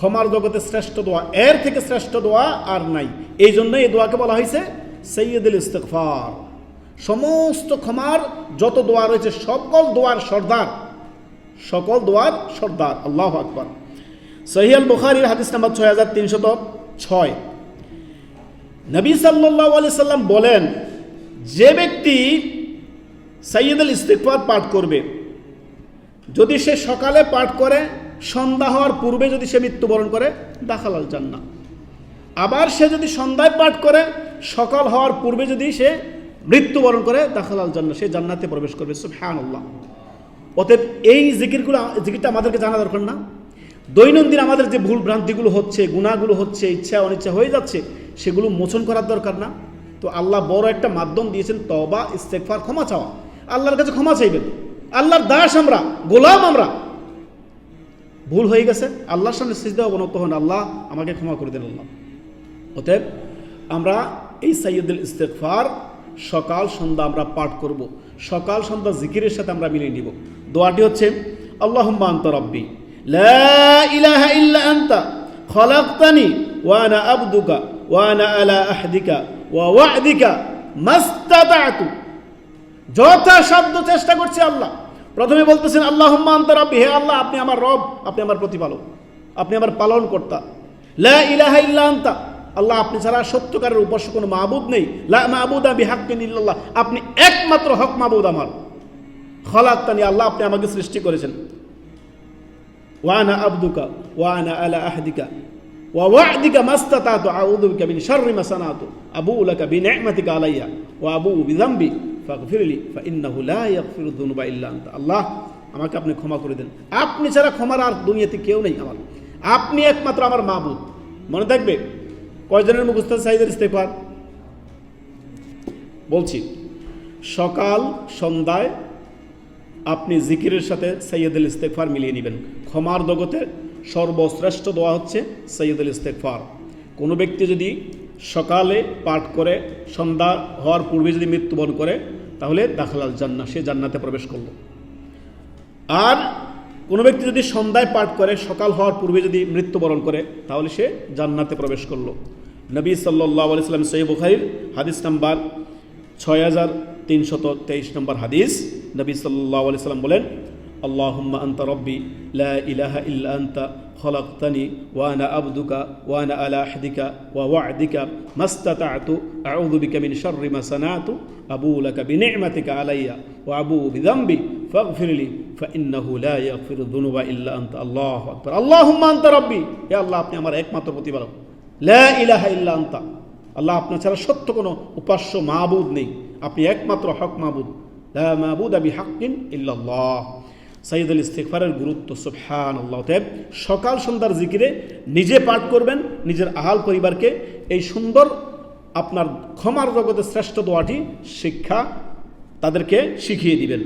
ক্ষমার জগতে শ্রেষ্ঠ দোয়া, এর থেকে শ্রেষ্ঠ দোয়া আর নাই। এই জন্য এই দোয়াকে বলা হয়েছে সৈয়দুল ইস্তেকফার সমস্ত ক্ষমার যত দোয়া রয়েছে, সকল দোয়ার সর্দার, সকল দোয়ার সর্দার। আল্লাহ আকবর। সহিয়াল বুখারির হাদিস নাম্বার ছয় হাজার তিনশত ছয়। নবী সাল্লাহ আলি সাল্লাম বলেন, যে ব্যক্তি সৈয়দুল ইস্তিকফার পাঠ করবে, যদি সে সকালে পাঠ করে সন্ধ্যা হওয়ার পূর্বে যদি সে মৃত্যুবরণ করে, দাখালাল জান্না আবার সে যদি সন্ধ্যায় পাঠ করে, সকাল হওয়ার পূর্বে যদি সে মৃত্যুবরণ করে, দাখালাল জান্না সে জান্নাতে প্রবেশ করবে। সুবহান আল্লাহ অতএব এই জিকিরগুলো, জিকিরটা আমাদেরকে জানা দরকার না। দৈনন্দিন আমাদের যে ভুল ভ্রান্তিগুলো হচ্ছে গুণাগুলো হচ্ছে, ইচ্ছা, অনিচ্ছা হয়ে যাচ্ছে, সেগুলো মোচন করার দরকার না। তো আল্লাহ বড় একটা মাধ্যম দিয়েছেন তবা ইস্তেকফার ক্ষমা চাওয়া। আল্লাহর কাছে ক্ষমা চাইবেন। আল্লাহর দাস আমরা, গোলাম আমরা। ভুল হয়ে গেছে, আল্লাহর সামনে সিজদা অবনত হন, আল্লাহ আমাকে ক্ষমা করে দেন আল্লাহ। অতএব আমরা এই সাইয়দুল ইস্তেকফার সকাল সন্ধ্যা আমরা পাঠ করব। সকাল সন্ধ্যা জিকিরের সাথে আমরা মিলিয়ে নিব। দোয়াটি হচ্ছে, আল্লাহুম্মা আনতা রাব্বি ইলাহা ইল্লা আনতা, খলাকতানি ওয়া আনা আবদুকা ওয়া আনা আলা আহদিকা ওয়া ওয়া'দিকা মাস্তাতা'তু যথাসাধ্য চেষ্টা করছি আল্লাহ। প্রথমে বলতেছেন আল্লাহ আন্ত রব্বি হে আল্লাহ আপনি আমার রব আপনি আমার প্রতিপালক আপনি আমার পালন কর্তা লা ইলাহা ইল্লা আনতা আল্লাহ আপনি ছাড়া সত্যকারের উপাস্য কোনো মাহবুদ নেই লা মাহবুদ আবি হাক্কিন ইল্লাল্লাহ আপনি একমাত্র হক মাহবুদ আমার খলাক্তানি আল্লাহ আপনি আমাকে সৃষ্টি করেছেন ওয়ানা আবদুকা ওয়ানা আলা আহদিকা ووعدك ما استطعت أعوذ بك من شر ما صنعت أبوء لك بنعمتك علي وأبوء بذنبي ফাগফিরলি ফা ইন্নাহু লা ইয়াগফিরু যুনুবা ইল্লা আনতা। আল্লাহ, আমাকে আপনি ক্ষমা করে দেন। আপনি ছাড়া ক্ষমার আর দুনিয়াতে কেউ নেই আমার। আপনি একমাত্র আমার মাহবুদ মনে থাকবে? কয়জনের মুখস্থ? সাইদের ইস্তেফার বলছি, সকাল, সন্ধ্যায় আপনি জিকিরের সাথে সৈয়দুল ইস্তেকফার মিলিয়ে নেবেন। ক্ষমার জগতে সর্বশ্রেষ্ঠ দোয়া হচ্ছে সৈয়দুল ইস্তেকফার কোনো ব্যক্তি যদি সকালে পাঠ করে, সন্ধ্যা হওয়ার পূর্বে যদি মৃত্যুবরণ করে তাহলে দাখালাল জান্না সে জান্নাতে প্রবেশ করল। আর কোনো ব্যক্তি যদি সন্ধ্যায় পাঠ করে, সকাল হওয়ার পূর্বে যদি মৃত্যুবরণ করে, তাহলে সে জান্নাতে প্রবেশ করল। নবী সাল্লাহ আলিয়াল্লাম সৈয় বুখারির হাদিস নাম্বার ছয় হাজার তিনশত তেইশ নম্বর হাদিস নবী সাল্লাহ আলিয়াল্লাম বলেন আন্তা রব্বি, লা ইলাহা ইল্লা আন্তা খলাকতানি ওয়ানা আবদুকা ওয়ানা আলা আহদিকা, ওয়া ওয়া'দিকা মাস্তাতা'তু, আউযু বিকা মিন শাররি মা সানাতু, আবু লাকা বিনি'মাতিকা আলাইয়া, ওয়া আবু বিযামবি ফাগফির লি ফাইন্নাহু লা ইয়াগফিরু যুনুবা ইল্লা আনতা, আল্লাহু আকবার। আল্লাহুম্মা আন্তা রব্বি, হে আল্লাহ আপনি আমার একমাত্র প্রতিপালক। লা ইলাহা ইল্লা আনতা, আল্লাহ আপনার ছাড়া সত্য কোনো উপাস্য মাহবুদ নেই। আপনি একমাত্র হক মাহবুদ লা মাহবুদ আবি হাক্কিন ইল্লাল্লাহ। সাইদুল ইস্তেকফারের গুরুত্ব সুফহান আল্লাহ তেব সকাল সন্ধ্যার জিকিরে নিজে পাঠ করবেন, নিজের আহাল পরিবারকে। এই সুন্দর আপনার ক্ষমার জগতে শ্রেষ্ঠ দোয়াটি শিক্ষা তাদেরকে শিখিয়ে দিবেন।